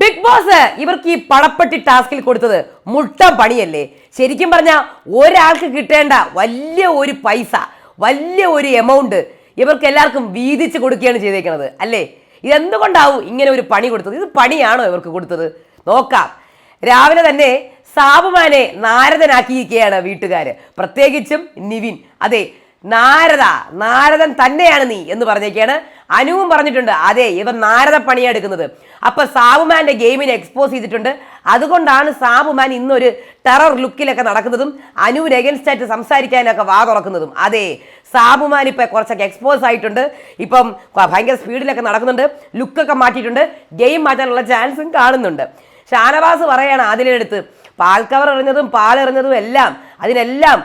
Big boss ഇവർക്ക് ഈ പടപ്പെട്ടി ടാസ്കിൽ കൊടുത്തത് മുട്ട പണിയല്ലേ? ശരിക്കും പറഞ്ഞാൽ ഒരാൾക്ക് കിട്ടേണ്ട വലിയ ഒരു പൈസ വലിയ ഒരു എമൗണ്ട് ഇവർക്ക് എല്ലാവർക്കും വീതിച്ച് കൊടുക്കുകയാണ് ചെയ്തേക്കുന്നത് അല്ലേ? ഇതെന്തുകൊണ്ടാവും ഇങ്ങനെ ഒരു പണി കൊടുത്തത്? ഇത് പണിയാണോ ഇവർക്ക് കൊടുത്തത്? നോക്കാം. രാവിലെ തന്നെ സാബുമാനെ നാരദനാക്കിയിരിക്കുകയാണ് വീട്ടുകാര്. പ്രത്യേകിച്ചും നിവിൻ. അതെ നാരദ നാരദൻ തന്നെയാണ് നീ എന്ന് പറഞ്ഞേക്കാണ്. അനുവും പറഞ്ഞിട്ടുണ്ട് അതെ ഇവർ നാരദ പണിയാണ് എടുക്കുന്നത് അപ്പൊ സാബുമാന്റെ ഗെയിമിനെ എക്സ്പോസ് ചെയ്തിട്ടുണ്ട്. അതുകൊണ്ടാണ് സാബുമാൻ ഇന്നൊരു ടെറർ ലുക്കിലൊക്കെ നടക്കുന്നതും അനുവിന് എഗൻസ്റ്റ് ആയിട്ട് സംസാരിക്കാനൊക്കെ വാ തുറക്കുന്നതും. അതെ സാബുമാൻ ഇപ്പൊ കുറച്ചൊക്കെ എക്സ്പോസ് ആയിട്ടുണ്ട്. ഇപ്പം ഭയങ്കര സ്പീഡിലൊക്കെ നടക്കുന്നുണ്ട്. ലുക്കൊക്കെ മാറ്റിയിട്ടുണ്ട്. ഗെയിം മാറ്റാനുള്ള ചാൻസും കാണുന്നുണ്ട്. ഷാനവാസ് പറയാണ് അതിലെടുത്ത് പാൽ കവർ എറിഞ്ഞതും പാൽ എറിഞ്ഞതും എല്ലാം അതിനെല്ലാം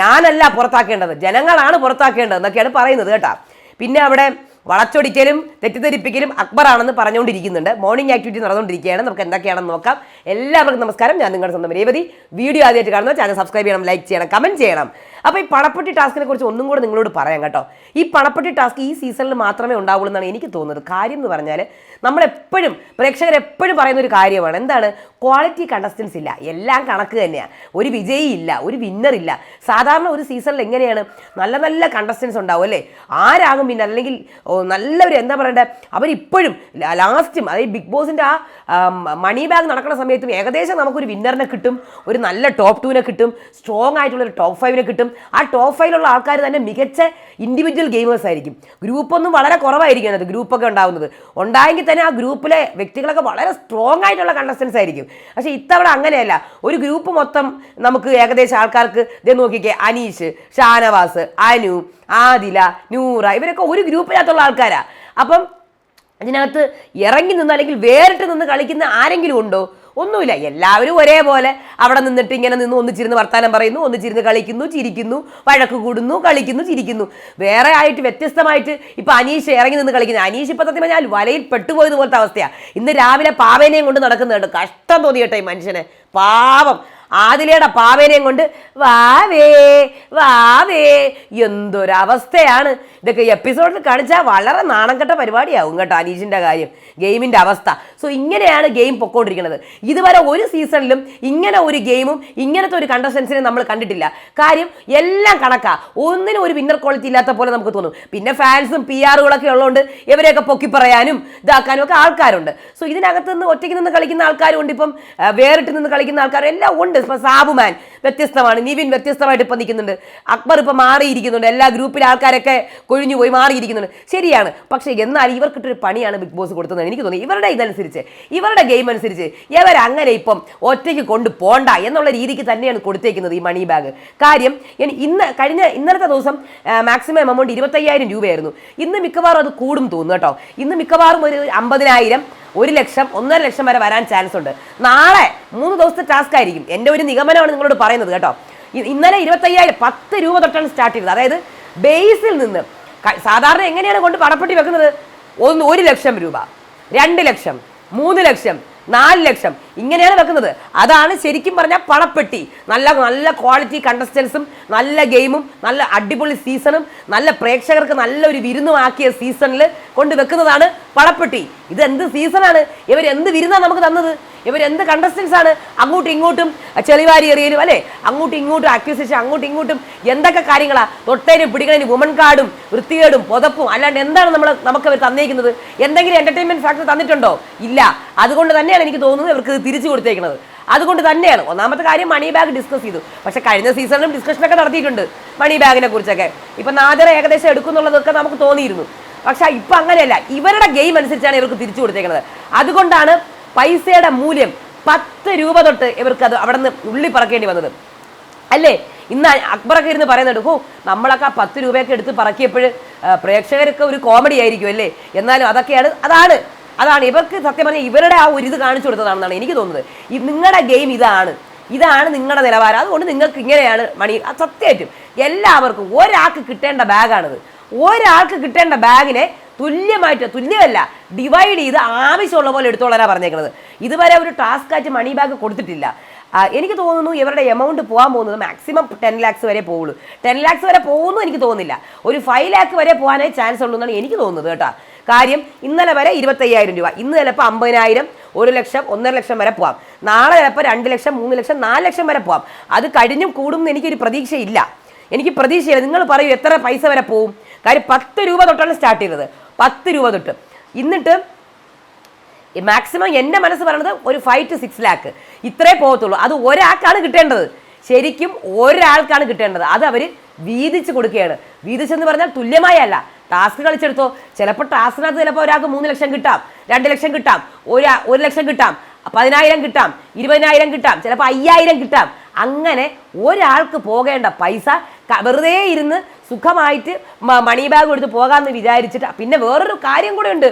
ഞാനല്ല പുറത്താക്കേണ്ടത്. ജനങ്ങളാണ് പുറത്താക്കേണ്ടത് എന്നൊക്കെയാണ് പറയുന്നത് കേട്ടാ. പിന്നെ അവിടെ വളച്ചൊടിക്കലും തെറ്റിദ്ധരിപ്പിക്കലും അക്ബറാണെന്ന് പറഞ്ഞുകൊണ്ടിരിക്കുന്നുണ്ട്. മോർണിംഗ് ആക്ടിവിറ്റി നടന്നുകൊണ്ടിരിക്കുകയാണ്. നമുക്ക് എന്തൊക്കെയാണെന്ന് നോക്കാം. എല്ലാവർക്കും നമസ്കാരം. ഞാൻ നിങ്ങളുടെ സ്വന്തം രേവതി. വീഡിയോ ആദ്യമായിട്ട് കാണുന്ന ചാനൽ സബ്സ്ക്രൈബ് ചെയ്യണം ലൈക്ക് ചെയ്യണം കമന്റ് ചെയ്യണം. അപ്പോൾ ഈ പണപ്പെട്ടി ടാസ്കിനെ കുറിച്ച് ഒന്നും കൂടെ നിങ്ങളോട് പറയാം കേട്ടോ. ഈ പണപ്പെട്ടി ടാസ്ക് ഈ സീസണിൽ മാത്രമേ ഉണ്ടാവുള്ളൂ എന്നാണ് എനിക്ക് തോന്നുന്നത്. കാര്യം എന്ന് പറഞ്ഞാൽ നമ്മളെപ്പോഴും പ്രേക്ഷകർ എപ്പോഴും പറയുന്ന ഒരു കാര്യമാണ്. എന്താണ്? ക്വാളിറ്റി കണ്ടസ്റ്റൻസ് ഇല്ല. എല്ലാം കണക്ക് തന്നെയാണ് ഒരു വിജയി ഇല്ല. ഒരു വിന്നർ ഇല്ല. സാധാരണ ഒരു സീസണിൽ എങ്ങനെയാണ്? നല്ല നല്ല കണ്ടസ്റ്റൻസ് ഉണ്ടാവും അല്ലേ? ആരാകും പിന്നെ? അല്ലെങ്കിൽ നല്ലവർ എന്താ പറയണ്ടേ? അവരിപ്പോഴും ലാസ്റ്റും അതായത് ബിഗ് ബോസിന്റെ ആ ആ, മണി ബാഗ് നടക്കുന്ന സമയത്തും ഏകദേശം നമുക്കൊരു വിന്നറിനെ കിട്ടും. ഒരു നല്ല ടോപ്പ് ടൂവിനെ കിട്ടും. സ്ട്രോങ് ആയിട്ടുള്ള ഒരു ടോപ്പ് ഫൈവിനെ കിട്ടും. ആ ടോപ്പ് ഫൈവിലുള്ള ആൾക്കാർ തന്നെ മികച്ച ഇൻഡിവിജ്വൽ ഗെയിമേഴ്സ് ആയിരിക്കും. ഗ്രൂപ്പൊന്നും വളരെ കുറവായിരിക്കും അത് ഗ്രൂപ്പൊക്കെ ഉണ്ടാവുന്നത്. ഉണ്ടായെങ്കിൽ തന്നെ ആ ഗ്രൂപ്പിലെ വ്യക്തികളൊക്കെ വളരെ സ്ട്രോങ് ആയിട്ടുള്ള കണ്ടസ്റ്റൻസ് ആയിരിക്കും. പക്ഷേ ഇത്തവണ അങ്ങനെയല്ല. ഒരു ഗ്രൂപ്പ് മൊത്തം നമുക്ക് ഏകദേശം ആൾക്കാർക്ക് ഇതേ നോക്കിക്കേ അനീഷ് ഷാനവാസ് അനു ആദില നൂറ ഇവരൊക്കെ ഒരു ഗ്രൂപ്പിനകത്തുള്ള ആൾക്കാരാണ് അപ്പം അതിനകത്ത് ഇറങ്ങി നിന്ന് അല്ലെങ്കിൽ വേറിട്ട് നിന്ന് കളിക്കുന്ന ആരെങ്കിലും ഉണ്ടോ? ഒന്നുമില്ല. എല്ലാവരും ഒരേപോലെ അവിടെ നിന്നിട്ട് ഇങ്ങനെ നിന്ന് ഒന്നിച്ചിരുന്ന് വർത്താനം പറയുന്നു ഒന്നിച്ചിരുന്ന് കളിക്കുന്നു ചിരിക്കുന്നു വഴക്ക് കൂടുന്നു കളിക്കുന്നു ചിരിക്കുന്നു. വേറെ ആയിട്ട് വ്യത്യസ്തമായിട്ട് ഇപ്പൊ അനീഷ് ഇറങ്ങി നിന്ന് കളിക്കുന്നു അനീഷ് ഇപ്പൊ സത്യം പറഞ്ഞാൽ വലയിൽ പെട്ടുപോയതുപോലത്തെ അവസ്ഥയാ. ഇന്ന് രാവിലെ പാവേനെയും കൊണ്ട് നടക്കുന്നുണ്ട്. കഷ്ടം തോന്നിയട്ടെ മനുഷ്യനെ. പാവം. ആദിലയുടെ പാവേനെയും കൊണ്ട് വാവേ വാവേ എന്തൊരവസ്ഥയാണ്. ഇതൊക്കെ എപ്പിസോഡിൽ കാണിച്ചാൽ വളരെ നാണംകെട്ട പരിപാടിയാവും കേട്ടോ അനീഷിന്റെ കാര്യം ഗെയിമിന്റെ അവസ്ഥ. സോ ഇങ്ങനെയാണ് ഗെയിം പൊക്കോണ്ടിരിക്കുന്നത്. ഇതുവരെ ഒരു സീസണിലും ഇങ്ങനെ ഒരു ഗെയിമും ഇങ്ങനത്തെ ഒരു കണ്ടസ്റ്റൻസിനെ നമ്മൾ കണ്ടിട്ടില്ല. കാര്യം എല്ലാം കണക്കാ. ഒന്നിനും ഒരു വിന്നർ ക്വാളിറ്റി ഇല്ലാത്ത പോലെ നമുക്ക് തോന്നും. പിന്നെ ഫാൻസും പി ആറുകളൊക്കെ ഉള്ളതുകൊണ്ട് ഇവരെയൊക്കെ പൊക്കി പറയാനും ഇതാക്കാനും ഒക്കെ ആൾക്കാരുണ്ട്. സോ ഇതിനകത്ത് നിന്ന് ഒറ്റയ്ക്ക് നിന്ന് കളിക്കുന്ന ആൾക്കാരും ഉണ്ട് ഇപ്പം വേറിട്ട് നിന്ന് കളിക്കുന്ന ആൾക്കാരും എല്ലാം ഉണ്ട്. ഇപ്പം സാബുമാൻ വ്യത്യസ്തമാണ്. നിവിൻ വ്യത്യസ്തമായിട്ട് ഇപ്പം നിൽക്കുന്നുണ്ട്. അക്ബർ ഇപ്പം മാറിയിരിക്കുന്നുണ്ട്. എല്ലാ ഗ്രൂപ്പിലെ ആൾക്കാരൊക്കെ കൊഴിഞ്ഞു പോയി മാറിയിരിക്കുന്നുണ്ട്. ശരിയാണ്. പക്ഷേ എന്നാൽ ഇവർക്കിട്ടൊരു പണിയാണ് ബിഗ് ബോസ് കൊടുത്തത് എനിക്ക് തോന്നി. ഇവരുടെ ഇതനുസരിച്ച് ഇവരുടെ ഗെയിം അനുസരിച്ച് ഇവർ അങ്ങനെ ഇപ്പം ഒറ്റയ്ക്ക് കൊണ്ട് പോണ്ട എന്നുള്ള രീതിക്ക് തന്നെയാണ് കൊടുത്തേക്കുന്നത് ഈ മണി ബാഗ്. കാര്യം ഇനി ഇന്ന് കഴിഞ്ഞ ഇന്നലത്തെ ദിവസം മാക്സിമം എമൗണ്ട് ഇരുപത്തയ്യായിരം രൂപയായിരുന്നു. ഇന്ന് മിക്കവാറും അത് കൂടും തോന്നുന്നു കേട്ടോ. ഇന്ന് മിക്കവാറും ഒരു അമ്പതിനായിരം ഒരു ലക്ഷം ഒന്നര ലക്ഷം വരെ വരാൻ ചാൻസ് ഉണ്ട്. നാളെ മൂന്ന് ദിവസത്തെ ടാസ്ക് ആയിരിക്കും. എന്റെ ഒരു നിഗമനമാണ് നിങ്ങളോട് പറയുന്നത് കേട്ടോ. ഇന്നലെ ഇരുപത്തയ്യായിരം പത്ത് രൂപ തൊട്ടാണ് സ്റ്റാർട്ട് ചെയ്തത്. അതായത് ബേസിൽ നിന്ന് സാധാരണ എങ്ങനെയാണ് കൊണ്ട് പണപ്പെട്ടി വെക്കുന്നത്? ഒന്ന് ഒരു ലക്ഷം രൂപ രണ്ട് ലക്ഷം മൂന്ന് ലക്ഷം നാല് ലക്ഷം ഇങ്ങനെയാണ് വെക്കുന്നത്. അതാണ് ശരിക്കും പറഞ്ഞാൽ പണപ്പെട്ടി. നല്ല നല്ല ക്വാളിറ്റി കണ്ടസ്റ്റൻസും നല്ല ഗെയിമും നല്ല അടിപൊളി സീസണും നല്ല പ്രേക്ഷകർക്ക് നല്ലൊരു വിരുന്നുമാക്കിയ സീസണിൽ കൊണ്ട് വെക്കുന്നതാണ് പണപ്പെട്ടി. ഇത് എന്ത് സീസണാണ് ഇവർ എന്ത് വിരുന്നാണ് നമുക്ക് തന്നത്? ഇവർ എന്ത് കണ്ടസ്റ്റൻസ് ആണ്? അങ്ങോട്ടും ഇങ്ങോട്ടും ചെളിവാരി എറിയലും അല്ലേ? അങ്ങോട്ടും ഇങ്ങോട്ടും അക്യൂസേഷൻ അങ്ങോട്ടും ഇങ്ങോട്ടും എന്തൊക്കെ കാര്യങ്ങളാണ് തൊട്ടേനും പിടിക്കണേനും വുമൺ കാർഡും വൃത്തികേടും പുതപ്പും അല്ലാണ്ട് എന്താണ് നമ്മൾ നമുക്ക് അവർ തന്നിരിക്കുന്നത് എന്തെങ്കിലും എന്റർടൈൻമെന്റ് ഫാക്ടർ തന്നിട്ടുണ്ടോ? ഇല്ല. അതുകൊണ്ട് തന്നെയാണ് എനിക്ക് തോന്നുന്നത് ഇവർക്ക് തിരിച്ചു കൊടുത്തേക്കുന്നത് അതുകൊണ്ട് തന്നെയാണ്. ഒന്നാമത്തെ കാര്യം മണി ബാഗ് ഡിസ്കസ് ചെയ്തു. പക്ഷെ കഴിഞ്ഞ സീസണിലും ഡിസ്കഷനൊക്കെ നടത്തിയിട്ടുണ്ട് മണി ബാഗിനെ കുറിച്ചൊക്കെ. ഇപ്പൊ നാദർ ഏകദേശം എടുക്കുന്നുള്ളതൊക്കെ നമുക്ക് തോന്നിയിരുന്നു. പക്ഷെ ഇപ്പൊ അങ്ങനെയല്ല. ഇവരുടെ ഗെയിം അനുസരിച്ചാണ് ഇവർക്ക് തിരിച്ചു കൊടുത്തേക്കുന്നത് അതുകൊണ്ടാണ് പൈസയുടെ മൂല്യം പത്ത് രൂപ തൊട്ട് ഇവർക്ക് അത് അവിടെ നിന്ന് ഉള്ളി പറക്കേണ്ടി വന്നത്. അല്ലേ? ഇന്ന് അക്ബറൊക്കെ ഇരുന്ന് പറയുന്നുണ്ട് ഹോ നമ്മളൊക്കെ ആ പത്ത് രൂപയൊക്കെ എടുത്ത് പറക്കിയപ്പോൾ പ്രേക്ഷകരൊക്കെ ഒരു കോമഡി ആയിരിക്കും അല്ലേ? എന്നാലും അതൊക്കെയാണ് അതാണ്. അതാണ് ഇവർക്ക് സത്യം പറഞ്ഞാൽ ഇവരുടെ ആ ഒരു ഇത് കാണിച്ചു കൊടുത്തതാണെന്നാണ് എനിക്ക് തോന്നുന്നത്. നിങ്ങളുടെ ഗെയിം ഇതാണ്. ഇതാണ് നിങ്ങളുടെ നിലവാരം. അതുകൊണ്ട് നിങ്ങൾക്ക് ഇങ്ങനെയാണ് മണി. സത്യമായിട്ടും എല്ലാവർക്കും ഒരാൾക്ക് കിട്ടേണ്ട ബാഗാണിത്. ഒരാൾക്ക് കിട്ടേണ്ട ബാഗിനെ തുല്യമായിട്ട് തുല്യമല്ല ഡിവൈഡ് ചെയ്ത് ആവശ്യമുള്ള പോലെ എടുത്തോളാനാണ് പറഞ്ഞേക്കുന്നത് ഇതുവരെ ഒരു ടാസ്ക് ആയിട്ട് മണി ബാഗ് കൊടുത്തിട്ടില്ല. എനിക്ക് തോന്നുന്നു ഇവരുടെ എമൗണ്ട് പോകാൻ പോകുന്നത് മാക്സിമം ടെൻ ലാക്സ് വരെ പോകുള്ളൂ ടെൻ ലാക്സ് വരെ പോകുന്നു എനിക്ക് തോന്നുന്നില്ല. ഒരു ഫൈവ് ലാക്ക് വരെ പോകാനേ ചാൻസ് ഉള്ളൂ എന്നാണ് എനിക്ക് തോന്നുന്നത് കേട്ടോ. കാര്യം ഇന്നലെ വരെ ഇരുപത്തയ്യായിരം രൂപ. ഇന്ന് ചിലപ്പോൾ അമ്പതിനായിരം ഒരു ലക്ഷം ഒന്നര ലക്ഷം വരെ പോവാം. നാളെ ചിലപ്പോൾ രണ്ട് ലക്ഷം മൂന്ന് ലക്ഷം നാല് ലക്ഷം വരെ പോവാം. അത് കഴിഞ്ഞും കൂടും എനിക്കൊരു പ്രതീക്ഷയില്ല. എനിക്ക് പ്രതീക്ഷയില്ല. നിങ്ങൾ പറയൂ എത്ര പൈസ വരെ പോവും? കാര്യം പത്ത് രൂപ തൊട്ടാണ് സ്റ്റാർട്ട് ചെയ്തത്. പത്ത് രൂപ തൊട്ട്. എന്നിട്ട് മാക്സിമം എന്റെ മനസ്സ് പറയുന്നത് ഒരു ഫൈവ് ടു സിക്സ് ലാക്ക് ഇത്രേ പോകത്തുള്ളൂ അത് ഒരാൾക്കാണ് കിട്ടേണ്ടത്. ശരിക്കും ഒരാൾക്കാണ് കിട്ടേണ്ടത്. അത് അവർ വീതിച്ച് കൊടുക്കുകയാണ്. വീതിച്ചെന്ന് പറഞ്ഞാൽ തുല്യമായ അല്ല. ടാസ്ക് കളിച്ചെടുത്തോ. ചിലപ്പോൾ ടാസ്കിനകത്ത് ചിലപ്പോൾ ഒരാൾക്ക് മൂന്ന് ലക്ഷം കിട്ടാം രണ്ട് ലക്ഷം കിട്ടാം ഒരു ഒരു ലക്ഷം കിട്ടാം പതിനായിരം കിട്ടാം ഇരുപതിനായിരം കിട്ടാം ചിലപ്പോൾ അയ്യായിരം കിട്ടാം. അങ്ങനെ ഒരാൾക്ക് പോകേണ്ട പൈസ വെറുതെ ഇരുന്ന് സുഖമായിട്ട് മണി ബാഗ് എടുത്ത് പോകാമെന്ന് വിചാരിച്ചിട്ട്. പിന്നെ വേറൊരു കാര്യം കൂടെ ഉണ്ട്.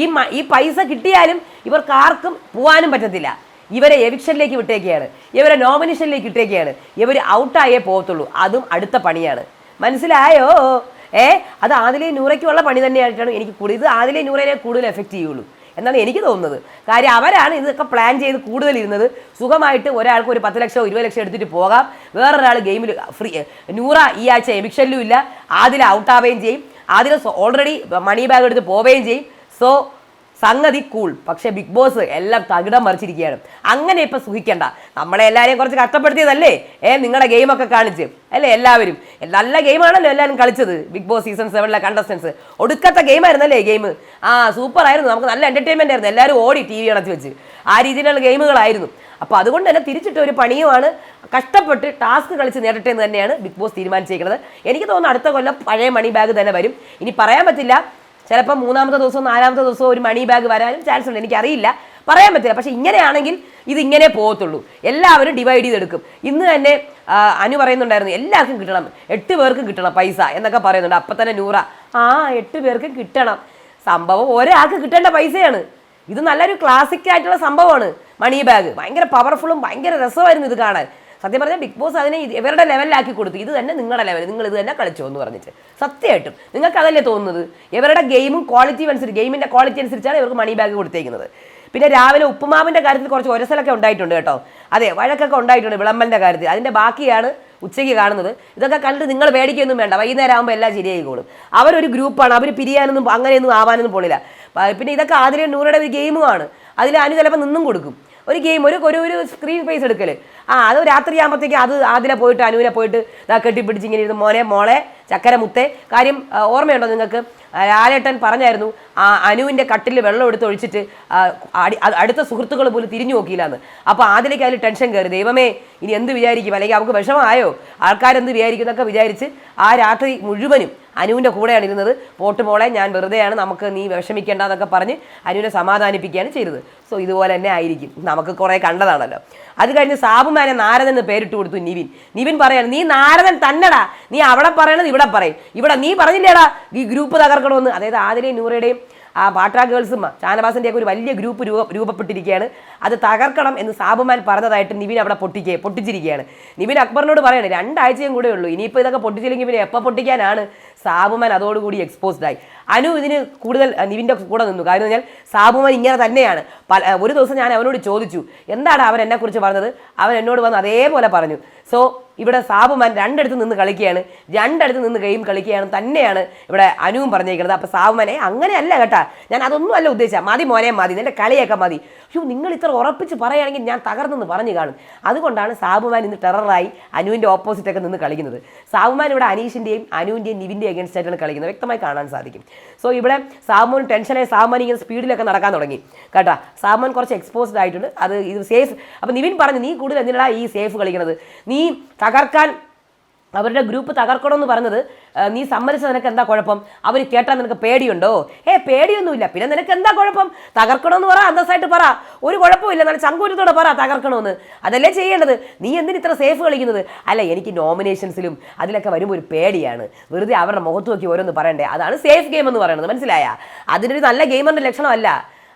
ഈ ഈ പൈസ കിട്ടിയാലും ഇവർക്ക് ആർക്കും പോകാനും പറ്റത്തില്ല. ഇവരെ എവിക്ഷനിലേക്ക് വിട്ടേക്കുകയാണ്. ഇവരെ നോമിനേഷനിലേക്ക് ഇട്ടേക്കുകയാണ്. ഇവർ ഔട്ടായേ പോകത്തുള്ളൂ അതും അടുത്ത പണിയാണ്. മനസ്സിലായോ? ഏ അത് ആദിലെ നൂറയ്ക്കുള്ള പണി തന്നെയായിട്ടാണ് എനിക്ക് കൂടുതൽ ഇത് ആദിലെ നൂറേനെ കൂടുതൽ എഫക്റ്റ് ചെയ്യുള്ളൂ എന്നാണ് എനിക്ക് തോന്നുന്നത്. കാര്യം അവരാണ് ഇതൊക്കെ പ്ലാൻ ചെയ്ത് കൂടുതൽ ഇരുന്നത് സുഖമായിട്ട് ഒരാൾക്ക് ഒരു പത്ത് ലക്ഷമോ ഇരുപത് ലക്ഷം എടുത്തിട്ട് പോകാം. വേറൊരാൾ ഗെയിമിൽ ഫ്രീ നൂറ ഈ ആഴ്ച എമിക്ഷനിലും ഇല്ല. ആദിൽ ഔട്ടാവുകയും ചെയ്യും. ആദിൽ ഓൾറെഡി മണി ബാഗ് എടുത്ത് പോവുകയും ചെയ്യും. സോ സംഗതി കൂൾ പക്ഷെ ബിഗ് ബോസ് എല്ലാം തകിടം മറിച്ചിരിക്കുകയാണ്. അങ്ങനെ ഇപ്പൊ സുഖിക്കേണ്ട. നമ്മളെ എല്ലാവരെയും കുറച്ച് കഷ്ടപ്പെടുത്തിയതല്ലേ? ഏ നിങ്ങളുടെ ഗെയിമൊക്കെ കാണിച്ച്. അല്ലേ എല്ലാവരും? നല്ല ഗെയിമാണല്ലോ എല്ലാവരും കളിച്ചത്. ബിഗ് ബോസ് സീസൺ സെവനിലെ കണ്ടസ്റ്റൻസ് ഒടുക്കത്തെ ഗെയിമായിരുന്നല്ലേ ഗെയിം ആ സൂപ്പർ ആയിരുന്നു. നമുക്ക് നല്ല എന്റർടൈൻമെന്റ് ആയിരുന്നു. എല്ലാവരും ഓടി ടി വി അടച്ചു വെച്ച്. ആ രീതിയിലുള്ള ഗെയിമുകളായിരുന്നു അപ്പോൾ അതുകൊണ്ട് തന്നെ തിരിച്ചിട്ട് ഒരു പണിയുമാണ്. കഷ്ടപ്പെട്ട് ടാസ്ക് കളിച്ച് നേടട്ടെ എന്ന് തന്നെയാണ് ബിഗ് ബോസ് തീരുമാനിച്ചിരിക്കുന്നത് എനിക്ക് തോന്നുന്നു അടുത്ത കൊല്ലം പഴയ മണി ബാഗ് തന്നെ വരും. ഇനി പറയാൻ പറ്റില്ല. ചിലപ്പോൾ മൂന്നാമത്തെ ദിവസവും നാലാമത്തെ ദിവസവും ഒരു മണി ബാഗ് വരാനും ചാൻസ് ഉണ്ട്. എനിക്കറിയില്ല. പറയാൻ പറ്റില്ല. പക്ഷേ ഇങ്ങനെയാണെങ്കിൽ ഇത് ഇങ്ങനെ പോകത്തുള്ളൂ. എല്ലാവരും ഡിവൈഡ് ചെയ്തെടുക്കും. ഇന്ന് തന്നെ അനു പറയുന്നുണ്ടായിരുന്നു എല്ലാവർക്കും കിട്ടണം. എട്ട് പേർക്കും കിട്ടണം പൈസ എന്നൊക്കെ പറയുന്നുണ്ട്. അപ്പം തന്നെ നൂറ ആ എട്ട് പേർക്കും കിട്ടണം. സംഭവം ഒരാൾക്ക് കിട്ടേണ്ട പൈസയാണ്. ഇത് നല്ലൊരു ക്ലാസിക് ആയിട്ടുള്ള സംഭവമാണ്. മണി ബാഗ് ഭയങ്കര പവർഫുള്ളും ഭയങ്കര രസമായിരുന്നു ഇത് കാണാൻ. സത്യം പറഞ്ഞാൽ ബിഗ് ബോസ് അതിനെ ഇവരുടെ ലെവലിലാക്കി കൊടുത്തു. ഇത് തന്നെ നിങ്ങളുടെ ലെവൽ നിങ്ങൾ ഇത് തന്നെ കളിച്ചോ എന്ന് പറഞ്ഞിട്ട്. സത്യമായിട്ടും നിങ്ങൾക്ക് അതല്ലേ തോന്നുന്നത്? ഇവരുടെ ഗെയിമും ക്വാളിറ്റി അനുസരിച്ച് ഗെയിമിന്റെ ക്വാളിറ്റി അനുസരിച്ചാണ് ഇവർക്ക് മണി ബാഗ് കൊടുത്തേക്കുന്നത്. പിന്നെ രാവിലെ ഉപ്പുമാവിന്റെ കാര്യത്തിൽ കുറച്ച് ഒരസലൊക്കെ ഉണ്ടായിട്ടുണ്ട് കേട്ടോ. അതെ വഴക്കൊക്കെ ഉണ്ടായിട്ടുണ്ട് വിളമ്പലിന്റെ കാര്യത്തിൽ. അതിന്റെ ബാക്കിയാണ് ഉച്ചയ്ക്ക് കാണുന്നത്. ഇതൊക്കെ കണ്ടിട്ട് നിങ്ങൾ പേടിക്കൊന്നും വേണ്ട. വൈകുന്നേരം ആകുമ്പോൾ എല്ലാം ശരിയായിക്കോളും. അവരൊരു ഗ്രൂപ്പാണ്. അവർ പിരിയാനൊന്നും അങ്ങനെയൊന്നും ആവാനൊന്നും പോണില്ല. പിന്നെ ഇതൊക്കെ ആതിരെ നൂറുടെ ഒരു ഗെയിമുമാണ്. അതിൽ അനു ചിലപ്പോൾ നിന്നും കൊടുക്കും. ഒരു ഗെയിം ഒരു ഒരു ഒരു സ്ക്രീൻ സ്പേസ് എടുക്കൽ ആ അത് രാത്രി ആകുമ്പോഴത്തേക്ക് അത് ആദിലെ പോയിട്ട് അനുവിനെ പോയിട്ട് ഇതാ കെട്ടിപ്പിടിച്ച് ഇങ്ങനെ ഇരുന്ന് മോനെ മോളെ ചക്കര മുത്തേ കാര്യം ഓർമ്മയുണ്ടോ നിങ്ങൾക്ക്? ലാലേട്ടൻ പറഞ്ഞായിരുന്നു ആ അനുവിന്റെ കട്ടിൽ വെള്ളം എടുത്ത് ഒഴിച്ചിട്ട് അടുത്ത സുഹൃത്തുക്കൾ പോലും തിരിഞ്ഞു നോക്കിയില്ലാന്ന്. അപ്പോൾ അതിലേക്ക് അതിൽ ടെൻഷൻ കയറി ദൈവമേ ഇനി എന്ത് വിചാരിക്കും? അല്ലെങ്കിൽ അവർക്ക് വിഷമമായോ? ആൾക്കാരെന്ത് വിചാരിക്കും എന്നൊക്കെ വിചാരിച്ച് ആ രാത്രി മുഴുവനും അനുവിന്റെ കൂടെയാണ് ഇരുന്നത്. പോട്ട് മോളെ ഞാൻ വെറുതെയാണ് നമുക്ക് നീ വിഷമിക്കേണ്ട എന്നൊക്കെ പറഞ്ഞ് അനുവിനെ സമാധാനിപ്പിക്കുകയാണ് ചെയ്തത്. സോ ഇതുപോലെ തന്നെ ആയിരിക്കും. നമുക്ക് കുറേ കണ്ടതാണല്ലോ. അത് കഴിഞ്ഞ് സാബുമാനെ നാരദൻ എന്ന് പേരിട്ട് കൊടുത്തു നിവിൻ. നിവിൻ പറയാണ് നീ നാരദൻ തന്നെടാ. നീ അവിടെ പറയണത് ഇവിടെ പറയും. ഇവിടെ നീ പറഞ്ഞില്ലേടാ ഈ ഗ്രൂപ്പ് തകർക്കണമെന്ന്. അതായത് ആതിരയും നൂറയുടെയും ആ പാട്രാ ഗേൾസും ഷാനവാസിന്റെ ഒക്കെ ഒരു വലിയ ഗ്രൂപ്പ് രൂപ രൂപപ്പെട്ടിരിക്കുകയാണ്. അത് തകർക്കണം എന്ന് സാബുമാൻ പറഞ്ഞതായിട്ട് നിവിൻ അവിടെ പൊട്ടിക്കുക പൊട്ടിച്ചിരിക്കുകയാണ്. നിവിൻ അക്ബറിനോട് പറയണേ രണ്ടാഴ്ചയും കൂടെ ഉള്ളൂ. ഇനിയിപ്പോൾ ഇതൊക്കെ പൊട്ടിച്ചില്ലെങ്കിൽ പിന്നെ എപ്പോൾ പൊട്ടിക്കാനാണ്? സാബുമാൻ അതോടുകൂടി എക്സ്പോസ്ഡ് ആയി. അനു ഇതിന് കൂടുതൽ നിവിന്റെ കൂടെ നിന്നു. കാരണം പറഞ്ഞാൽ സാബുമാൻ ഇങ്ങനെ തന്നെയാണ്. പല ഒരു ദിവസം ഞാൻ അവനോട് ചോദിച്ചു എന്താണ് അവൻ എന്നെക്കുറിച്ച് പറഞ്ഞത്? അവൻ എന്നോട് വന്ന് അതേപോലെ പറഞ്ഞു. സോ ഇവിടെ സാബുമാൻ രണ്ടിടത്ത് നിന്ന് കളിക്കുകയാണ്. രണ്ടിടത്ത് നിന്ന് ഗെയിം കളിക്കുകയാണ്. തന്നെയാണ് ഇവിടെ അനുവും പറഞ്ഞേക്കുന്നത് അപ്പോൾ സാബുമാനെ അങ്ങനെയല്ല കേട്ടാ. ഞാൻ അതൊന്നും അല്ല ഉദ്ദേശിച്ച മതി മോനെ മതി. നിന്റെ കളിയൊക്കെ മതി. അയ്യോ നിങ്ങൾ ഇത്ര ഉറപ്പിച്ച് പറയുകയാണെങ്കിൽ ഞാൻ തകർന്നെന്ന് പറഞ്ഞു കാണും. അതുകൊണ്ടാണ് സാബുമാൻ ഇന്ന് ടെററായി അനുവിന്റെ ഓപ്പോസിറ്റൊക്കെ നിന്ന് കളിക്കുന്നത്. സാബുമാൻ ഇവിടെ അനീഷിന്റെയും അനുവിന്റെയും നിവിന്റെ അഗേൻസ്റ്റ് ആയിട്ടാണ് കളിക്കുന്നത്. വ്യക്തമായി കാണാൻ സാധിക്കും. സോ ഇവിടെ സാബുമാൻ ടെൻഷനായി സാബുമാൻ ഇങ്ങനെ സ്പീഡിലൊക്കെ നടക്കാൻ തുടങ്ങി. കേട്ടാ സാബുമാൻ കുറച്ച് എക്സ്പോസ്ഡ് ആയിട്ടുണ്ട്. അത് ഇത് സേഫ് അപ്പോൾ നിവിൻ പറഞ്ഞു നീ കൂടുതൽ എന്തിനാ ഈ സേഫ് കളിക്കുന്നത് നീ തകർക്കാൻ അവരുടെ ഗ്രൂപ്പ് തകർക്കണമെന്ന് പറഞ്ഞത് നീ സമ്മതിച്ച നിനക്ക് എന്താ കുഴപ്പം? അവർ കേട്ടാൽ നിനക്ക് പേടിയുണ്ടോ? ഏ പേടിയൊന്നുമില്ല. പിന്നെ നിനക്ക് എന്താ കുഴപ്പം? തകർക്കണമെന്ന് പറ അന്തസ്സായിട്ട് പറ. ഒരു കുഴപ്പമില്ല നല്ല ചങ്കൂരത്തോടെ പറ തകർക്കണമെന്ന് അതല്ലേ ചെയ്യേണ്ടത്? നീ എന്തിന് ഇത്ര സേഫ് കളിക്കുന്നത്? അല്ല എനിക്ക് നോമിനേഷൻസിലും അതിലൊക്കെ വരുമ്പോൾ ഒരു പേടിയാണ്. വെറുതെ അവരുടെ മുഖത്ത് നോക്കി ഓരോന്ന് പറയണ്ടേ. അതാണ് സേഫ് ഗെയിം എന്ന് പറയുന്നത്. മനസ്സിലായ? അതിനൊരു നല്ല ഗെയിമറിന്റെ ലക്ഷണമല്ല.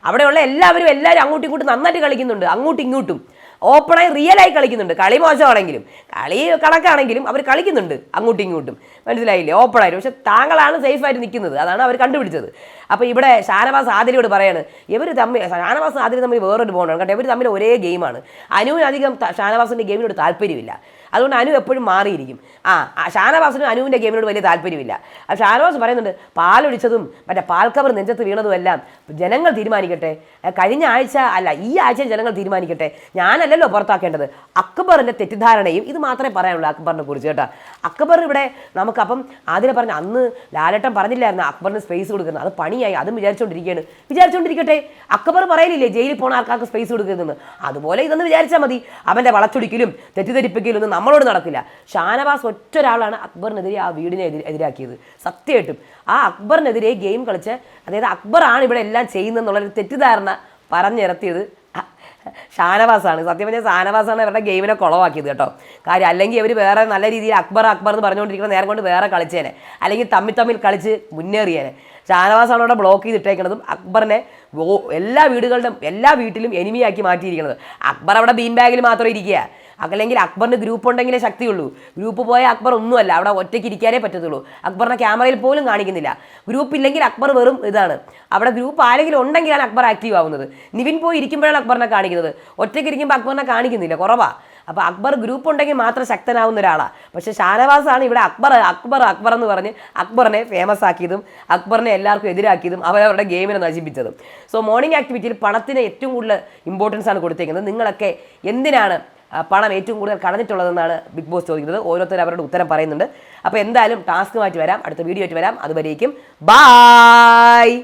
അവിടെയുള്ള എല്ലാവരും എല്ലാവരും അങ്ങോട്ടും ഇങ്ങോട്ടും നന്നായിട്ട് കളിക്കുന്നുണ്ട്. അങ്ങോട്ടും ഇങ്ങോട്ടും. ഓപ്പണായി റിയലായി കളിക്കുന്നുണ്ട്. കളി മോശമാണെങ്കിലും കളി കണക്കാണെങ്കിലും അവർ കളിക്കുന്നുണ്ട്. അങ്ങോട്ടും ഇങ്ങോട്ടും. മനസ്സിലായില്ലേ? ഓപ്പണായിട്ട് പക്ഷെ താങ്കളാണ് സേഫായിട്ട് നിൽക്കുന്നത്. അതാണ് അവർ കണ്ടുപിടിച്ചത്. അപ്പോൾ ഇവിടെ ഷാനവാസ് ആദിലിയോട് പറയാണ് ഇവർ തമ്മിൽ ഷാനവാസ് ആദിൽ തമ്മിൽ വേറൊരു ബോണ്ടാണ് കേട്ടോ ഇവർ തമ്മിൽ ഒരേ ഗെയിമാണ് അനുവിന് അധികം ഷാനവാസിന്റെ ഗെയിമിനോട് താല്പര്യമില്ല. അതുകൊണ്ട് അനു എപ്പോഴും മാറിയിരിക്കും. ആ ഷാനവാസിനും അനുവിന്റെ ഗെയിമിനോട് വലിയ താല്പര്യമില്ല. ആ ഷാനവാസ് പറയുന്നുണ്ട് പാലൊഴിച്ചതും മറ്റേ കവർ നെഞ്ചത്ത് വീണതും എല്ലാം ജനങ്ങൾ തീരുമാനിക്കട്ടെ. കഴിഞ്ഞ ആഴ്ച അല്ല ഈ ആഴ്ച ജനങ്ങൾ തീരുമാനിക്കട്ടെ. ഞാനല്ലല്ലോ പുറത്താക്കേണ്ടത്. അക്ബറിന്റെ തെറ്റിദ്ധാരണയും ഇത് മാത്രമേ പറയാനുള്ളൂ അക്ബറിനെ കുറിച്ച് കേട്ടോ. അക്ബർ ഇവിടെ നമുക്കപ്പം ആദ്യം പറഞ്ഞ അന്ന് ലാലേട്ടൻ പറഞ്ഞില്ലായിരുന്നു അക്ബറിന് സ്പേസ് കൊടുക്കുന്നത്. അത് പണിയായി അതും വിചാരിച്ചുകൊണ്ടിരിക്കുകയാണ് വിചാരിച്ചുകൊണ്ടിരിക്കട്ടെ അക്ബർ പറയലില്ലേ ജയിലിൽ പോണ ആൾക്കാർക്ക് സ്പേസ് കൊടുക്കുന്നതെന്ന്? അതുപോലെ ഇതൊന്ന് വിചാരിച്ചാൽ മതി. അവന്റെ വളച്ചൊടിക്കലും തെറ്റിദ്ധരിപ്പിക്കലും ഒന്നും നമ്മളോട് നടക്കില്ല. ഷാനവാസ് ഒറ്റ ഒരാളാണ് അക്ബറിനെതിരെ ആ വീടിനെ എതിരെ എതിരാക്കിയത്. സത്യമായിട്ടും. ആ അക്ബറിനെതിരെ ഗെയിം കളിച്ച് അതായത് അക്ബറാണ് ഇവിടെ എല്ലാം ചെയ്യുന്നതെന്നുള്ളൊരു തെറ്റിദ്ധാരണ പറഞ്ഞിറത്തിയത് ഷാനവാസാണ്. സത്യം പറഞ്ഞാൽ ഷാനവാസാണ് അവരുടെ ഗെയിമിനെ കുളവാക്കിയത് കേട്ടോ. കാര്യം അല്ലെങ്കിൽ അവർ വേറെ നല്ല രീതിയിൽ അക്ബർ അക്ബർ എന്ന് പറഞ്ഞുകൊണ്ടിരിക്കുന്ന നേരം കൊണ്ട് വേറെ കളിച്ചേനെ. അല്ലെങ്കിൽ തമ്മിൽ തമ്മിൽ കളിച്ച് മുന്നേറിയേനെ. ഷാനവാസാണ് അവിടെ ബ്ലോക്ക് ചെയ്തിട്ടേക്കുന്നതും അക്ബറിനെ എല്ലാ വീടുകളുടെ എല്ലാ വീട്ടിലും എനിമിയാക്കി മാറ്റിയിരിക്കുന്നത് അക്ബർ അവിടെ ബീൻ ബാഗിൽ മാത്രം ഇരിക്കുക. അല്ലെങ്കിൽ അക്ബറിന് ഗ്രൂപ്പ് ഉണ്ടെങ്കിലേ ശക്തിയുള്ളൂ. ഗ്രൂപ്പ് പോയ അക്ബർ ഒന്നുമല്ല. അവിടെ ഒറ്റയ്ക്ക് ഇരിക്കാനേ പറ്റത്തുള്ളൂ. അക്ബറിനെ ക്യാമറയിൽ പോലും കാണിക്കുന്നില്ല. ഗ്രൂപ്പ് ഇല്ലെങ്കിൽ അക്ബർ വെറും ഇതാണ്. അവിടെ ഗ്രൂപ്പ് ആരെങ്കിലും ഉണ്ടെങ്കിലാണ് അക്ബർ ആക്റ്റീവ് ആവുന്നത്. നിവിൻ പോയി ഇരിക്കുമ്പോഴാണ് അക്ബറിനെ കാണിക്കുന്നത്. ഒറ്റയ്ക്ക് ഇരിക്കുമ്പോൾ അക്ബറിനെ കാണിക്കുന്നില്ല. കുറവാ. അപ്പോൾ അക്ബർ ഗ്രൂപ്പ് ഉണ്ടെങ്കിൽ മാത്രം ശക്തനാവുന്ന ഒരാളാണ് പക്ഷേ ഷാനവാസാണ് ഇവിടെ അക്ബർ അക്ബർ അക്ബർ എന്ന് പറഞ്ഞ് അക്ബറിനെ ഫേമസ് ആക്കിയതും അക്ബറിനെ എല്ലാവർക്കും എതിരാക്കിയതും അവരവരുടെ ഗെയിമിനെ നശിപ്പിച്ചതും. സോ മോർണിംഗ് ആക്ടിവിറ്റിയിൽ പണത്തിന് ഏറ്റവും കൂടുതൽ ഇമ്പോർട്ടൻസ് ആണ് കൊടുത്തേക്കുന്നത്. നിങ്ങളൊക്കെ എന്തിനാണ് പണം ഏറ്റവും കൂടുതൽ കളഞ്ഞിട്ടുള്ളതെന്നാണ് ബിഗ് ബോസ് ചോദിക്കുന്നത്. ഓരോരുത്തരും അവരുടെ ഉത്തരം പറയുന്നുണ്ട്. അപ്പോൾ എന്തായാലും ടാസ്ക് മാറ്റി വരാം. അടുത്ത വീഡിയോ ആയിട്ട് വരാം. അതുവരേക്കും ബായ്